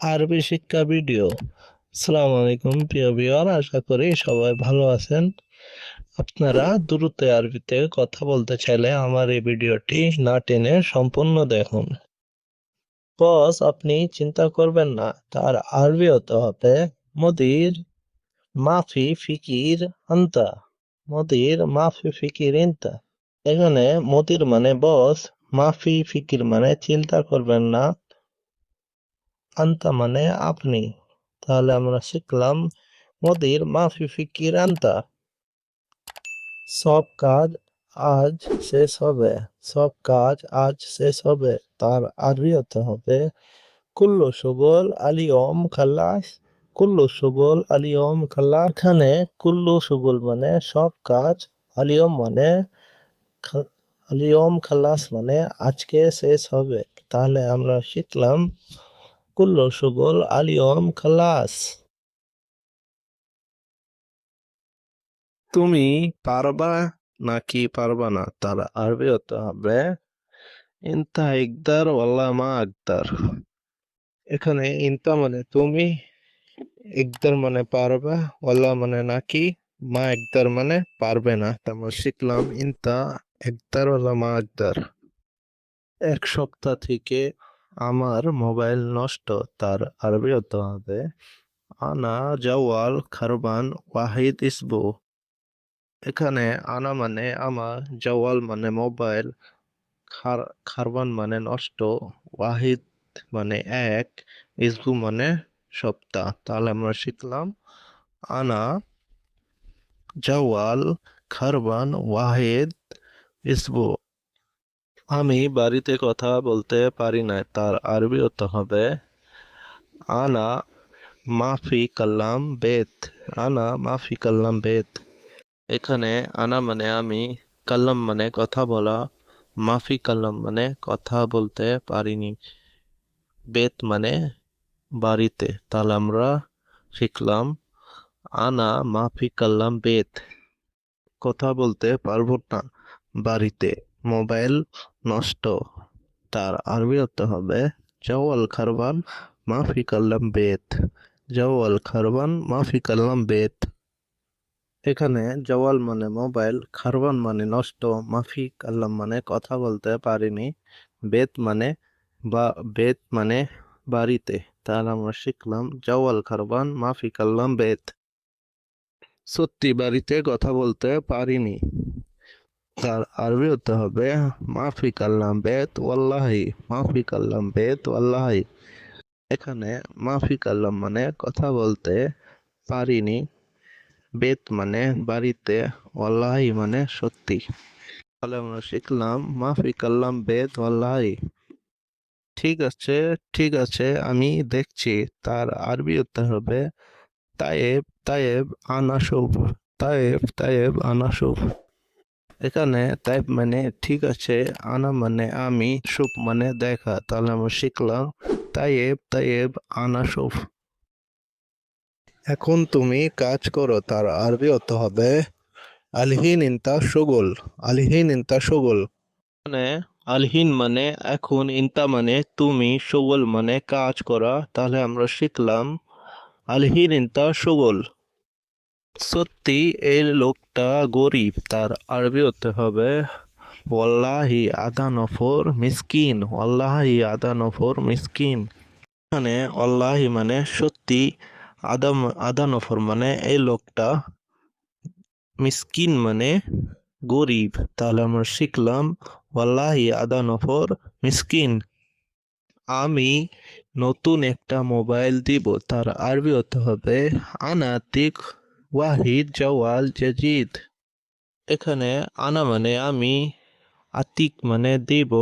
আরবি শিক্ষা ভিডিও। আসসালামু আলাইকুম, প্রিয় ভিউয়ার, আশা করি সবাই ভালো আছেন। আপনারা দ্রুত আরবিতে কথা বলতে চাইলে আমার এই ভিডিওটি না টেনে সম্পূর্ণ দেখুন। বস, আপনি চিন্তা করবেন না, তার আরবি হতে হবে মদির মাফি ফিকির আন্তা। মদির মাফি ফিকির ইন্তা এখানে মদির মানে বস, মাফি ফিকির মানে চিন্তা করবেন না। মানে আপনি তাহলে আমরা শিখলাম মদির মাফি ফিকির আন্তা সব কাজ আজ শেষ হবে সব কাজ আজ শেষ হবে তার আরবি হতে হবে কুল্লু সুগল আলিয়ম খাল্লাস কুল্লু সুগল আলিয়ম খাল্লাস এখানে কুল্লু সুগল মানে সব কাজ আলিয়ম মানে খা- আলিয়ম খাল্লাস মানে আজকে শেষ হবে তাহলে আমরা শিখলাম কুল্লু সুগল আলিয়ম খাল্লাস তুমি পারবা নাকি পারবা না? তার আরবি হতে হবে ইনতা ইকদার ওয়াল্লা মা আকদার। এখানে ইনতা মানে তুমি, ইকদার মানে পারবা, ওয়াল্লা মানে নাকি, মা একদার মানে পারবে না। তারপর শিখলাম ইনতা একদার ওয়াল্লা মা আকদার। এক সপ্তাহ থেকে আমার মোবাইল নষ্ট, তার আরবি হতে হবে, আনা জাওয়াল খারবান ওয়াহিদ ইসবু। এখানে আনা মানে আমার, জওয়াল মানে মোবাইল, খার, খারবান মানে নষ্ট, ওয়াহিদ মানে এক, ইসবু মানে সপ্তাহ। তাহলে আমরা শিখলাম, আনা জওয়াল খারবান ওয়াহিদ ইসবু। আমি বাড়িতে কথা বলতে পারি না তার আরবি হতে হবে, আনা মাফি কাল্লাম বেত, আনা মাফি কাল্লাম বেত। এখানে আনা মানে আমি, কাল্লাম মানে কথা বলা, মাফি কাল্লাম মানে কথা বলতে পারিনি। বেত মানে বাড়িতে, তাহলে আমরা শিখলাম, আনা মাফি কাল্লাম বেত। কথা বলতে পারব না বাড়িতে। মোবাইল নষ্ট। তার আরবি হতে হবে, জওয়াল খারবান মাফি কাল্লাম বেত। জওয়াল খারবান মাফি কাল্লাম বেত। এখানে জওয়াল মানে মোবাইল, খারবান মানে নষ্ট, মাফি কাল্লাম মানে কথা বলতে পারিনি। বেত মানে বা, বেত মানে বাড়িতে। তাহলে আমরা শিখলাম, জওয়াল খারবান মাফি কাল্লাম বেত। সত্যি বাড়িতে কথা বলতে পারিনি। তার আরবি হতে হবে, মাফি কাল্লাম বেত ওয়াল্লাহি, মাফি কাল্লাম বেত ওয়াল্লাহি। এখানে মাফি কাল্লাম মানে কথা বলতে পারিনি, বেত মানে বাড়িতে, ওয়াল্লাহি মানে সত্যি। তাহলে আমরা শিখলাম, মাফি কাল্লাম বেত ওয়াল্লাহি। ঠিক আছে ঠিক আছে, আমি দেখছি, তার আরবি হতে হবে, তায়েব তায়েব আনাসুব, তায়েব তায়েব আনাসুব। এখানে তাইব মানে ঠিক আছে, আনা মানে আমি, সুপ মানে দেখা, তাহলে আমরা শিখলাম তাইব তাইব আনাসুব এখন তুমি কাজ করো, তার আরবি হতে হবে আলহিন ইনতা সুগল আলহিন ইনতা সুগল। মানে আলহিন মানে এখন, ইনতা মানে তুমি, সুগল মানে কাজ করা, তাহলে আমরা শিখলাম আলহিন ইনতা সুগল। সত্যি এই লোকটা গরিব, তার আরবি হতে হবে, ওয়াল্লাহি আদা নফর মিসকিন, ওয়াল্লাহি আদা নফর মিসকিন। এখানে ওয়াল্লাহি মানে সত্যি আদা আদা নফর মানে এই লোকটা মিসকিন মানে গরিব। তাহলে আমরা শিখলাম, ওয়াল্লাহি আদা নফর মিসকিন। আমি নতুন একটা মোবাইল দিব, তার আরবি হতে হবে, আনাতিক ওয়াহিদ জওয়াল জাজিদ। এখানে আনা মানে আমি, আতিক মানে দেব,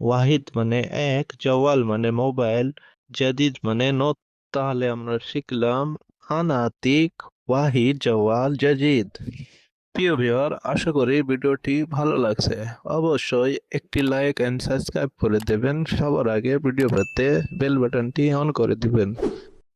ওয়াহিদ মানে এক, জওয়াল মানে মোবাইল জাদিদ মানে নত তাহলে আমরা শিখলাম আনা, আতিক, ওয়াহিদ, জওয়াল, জাজিদ। প্রিয় ভিউয়ার, আশা করি ভিডিওটি ভালো লাগছে। অবশ্যই একটি লাইক এন্ড সাবস্ক্রাইব করে দেবেন। সবার আগে ভিডিও পেতে বেল বাটনটি অন করে দিবেন।